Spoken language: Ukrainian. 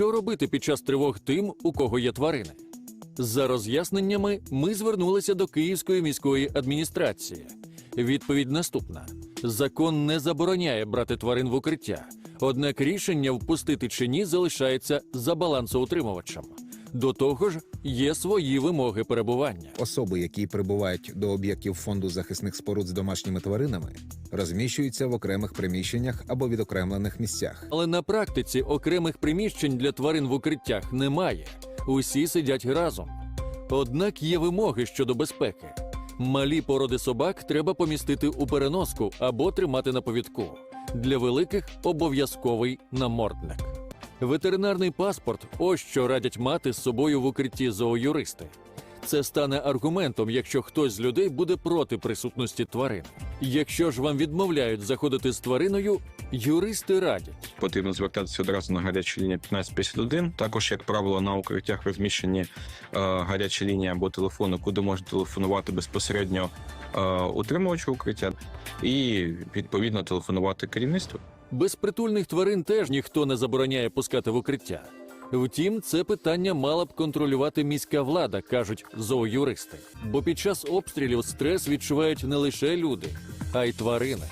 Що робити під час тривог тим, у кого є тварини? За роз'ясненнями ми звернулися до Київської міської адміністрації. Відповідь наступна: закон не забороняє брати тварин в укриття, однак рішення впустити чи ні залишається за балансоутримувачем. До того ж, є свої вимоги перебування. Особи, які прибувають до об'єктів фонду захисних споруд з домашніми тваринами, розміщуються в окремих приміщеннях або відокремлених місцях. Але на практиці окремих приміщень для тварин в укриттях немає. Усі сидять разом. Однак є вимоги щодо безпеки. Малі породи собак треба помістити у переноску або тримати на повідку. Для великих обов'язковий намордник. Ветеринарний паспорт ось що радять мати з собою в укритті зооюристи. Це стане аргументом, якщо хтось з людей буде проти присутності тварин. Якщо ж вам відмовляють заходити з твариною, юристи радять. потрібно звертатися одразу на гарячу лінію 1551. Також, як правило, на укриттях розміщені е, гаряча лінія або телефони, куди може телефонувати безпосередньо е, утримувачу укриття, і відповідно телефонувати керівництву. Безпритульних тварин теж ніхто не забороняє пускати в укриття. Втім, це питання мала б контролювати міська влада, кажуть зооюристи. Бо під час обстрілів стрес відчувають не лише люди, а й тварини.